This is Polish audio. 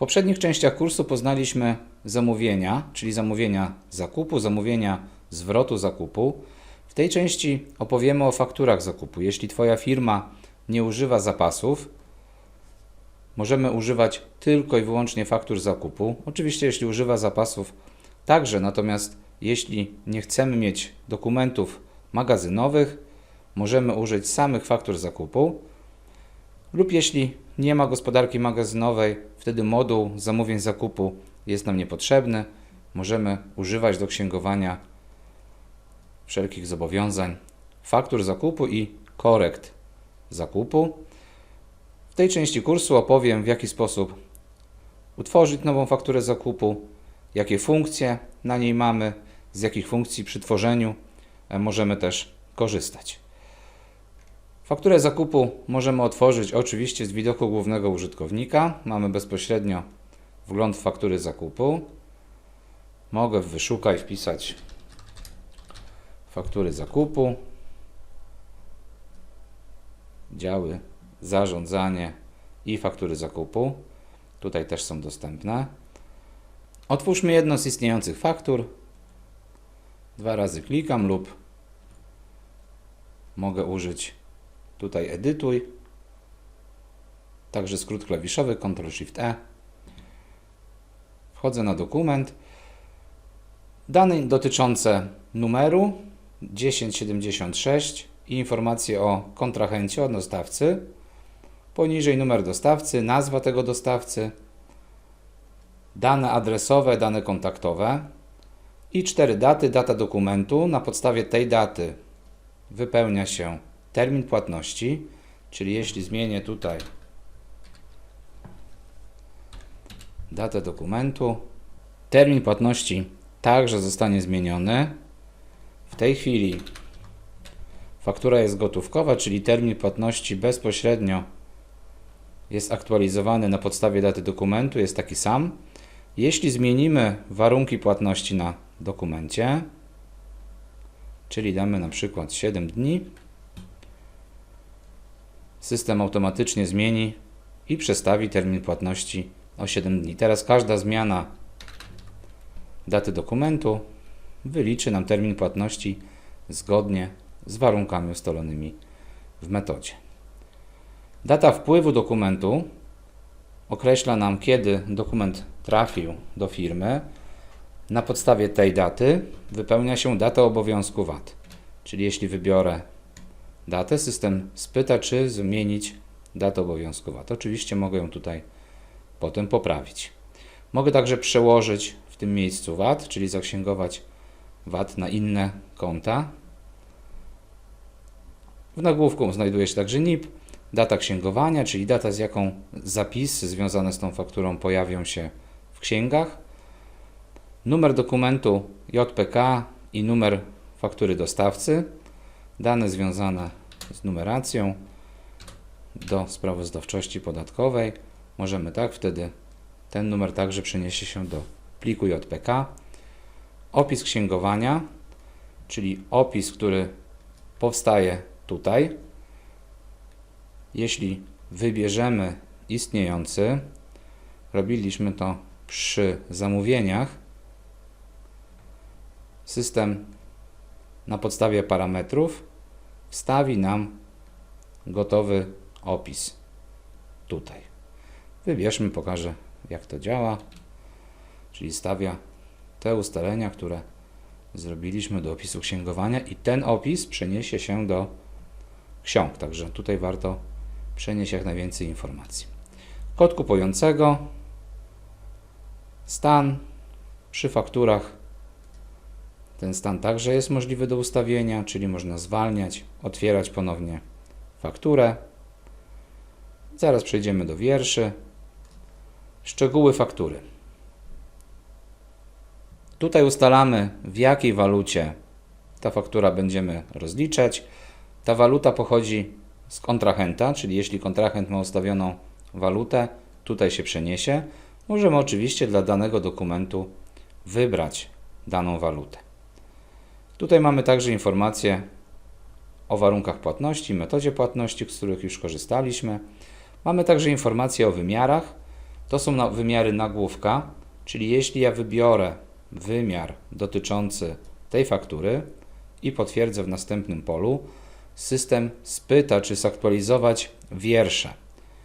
poprzednich częściach kursu poznaliśmy zamówienia, czyli zamówienia zakupu, zamówienia zwrotu zakupu. W tej części opowiemy o fakturach zakupu. Jeśli Twoja firma nie używa zapasów, możemy używać tylko i wyłącznie faktur zakupu. Oczywiście, jeśli używa zapasów, także, natomiast jeśli nie chcemy mieć dokumentów magazynowych, możemy użyć samych faktur zakupu. Lub jeśli nie ma gospodarki magazynowej, wtedy moduł zamówień zakupu jest nam niepotrzebny. Możemy używać do księgowania wszelkich zobowiązań faktur zakupu i korekt zakupu. W tej części kursu opowiem, w jaki sposób utworzyć nową fakturę zakupu, jakie funkcje na niej mamy, z jakich funkcji przy tworzeniu możemy też korzystać. Fakturę zakupu możemy otworzyć oczywiście z widoku głównego użytkownika. Mamy bezpośrednio wgląd w faktury zakupu. Mogę w wyszukaj wpisać faktury zakupu, działy zarządzanie i faktury zakupu. Tutaj też są dostępne. Otwórzmy jedno z istniejących faktur. Dwa razy klikam lub mogę użyć tutaj edytuj. Także skrót klawiszowy Ctrl Shift E. Wchodzę na dokument. Dane dotyczące numeru 1076 i informacje o kontrahencie od dostawcy. Poniżej numer dostawcy, nazwa tego dostawcy, dane adresowe, dane kontaktowe i cztery daty, data dokumentu. Na podstawie tej daty wypełnia się termin płatności, czyli jeśli zmienię tutaj datę dokumentu, termin płatności także zostanie zmieniony. W tej chwili faktura jest gotówkowa, czyli termin płatności bezpośrednio jest aktualizowany na podstawie daty dokumentu, jest taki sam. Jeśli zmienimy warunki płatności na dokumencie, czyli damy na przykład 7 dni, system automatycznie zmieni i przestawi termin płatności o 7 dni. Teraz każda zmiana daty dokumentu wyliczy nam termin płatności zgodnie z warunkami ustalonymi w metodzie. Data wpływu dokumentu określa nam, kiedy dokument trafił do firmy. Na podstawie tej daty wypełnia się data obowiązku VAT. Czyli jeśli wybiorę datę, system spyta, czy zmienić datę obowiązku VAT. Oczywiście mogę ją tutaj potem poprawić. Mogę także przełożyć w tym miejscu VAT, czyli zaksięgować VAT na inne konta. W nagłówku znajduje się także NIP, data księgowania, czyli data, z jaką zapisy związane z tą fakturą pojawią się w księgach, numer dokumentu JPK i numer faktury dostawcy, dane związane z numeracją do sprawozdawczości podatkowej. Możemy tak, wtedy ten numer także przeniesie się do pliku JPK. Opis księgowania, czyli opis, który powstaje tutaj. Jeśli wybierzemy istniejący, robiliśmy to przy zamówieniach, system na podstawie parametrów wstawi nam gotowy opis tutaj. Wybierzmy, pokażę jak to działa, czyli stawia te ustalenia, które zrobiliśmy do opisu księgowania i ten opis przeniesie się do ksiąg, także tutaj warto przenieść jak najwięcej informacji. Kod kupującego, stan przy fakturach. Ten stan także jest możliwy do ustawienia, czyli można zwalniać, otwierać ponownie fakturę. Zaraz przejdziemy do wierszy. Szczegóły faktury. Tutaj ustalamy w jakiej walucie ta faktura będziemy rozliczać. Ta waluta pochodzi z kontrahenta, czyli jeśli kontrahent ma ustawioną walutę, tutaj się przeniesie. Możemy oczywiście dla danego dokumentu wybrać daną walutę. Tutaj mamy także informacje o warunkach płatności, metodzie płatności, z których już korzystaliśmy. Mamy także informacje o wymiarach, To są wymiary nagłówka, czyli jeśli ja wybiorę wymiar dotyczący tej faktury i potwierdzę w następnym polu, system spyta, czy zaktualizować wiersze.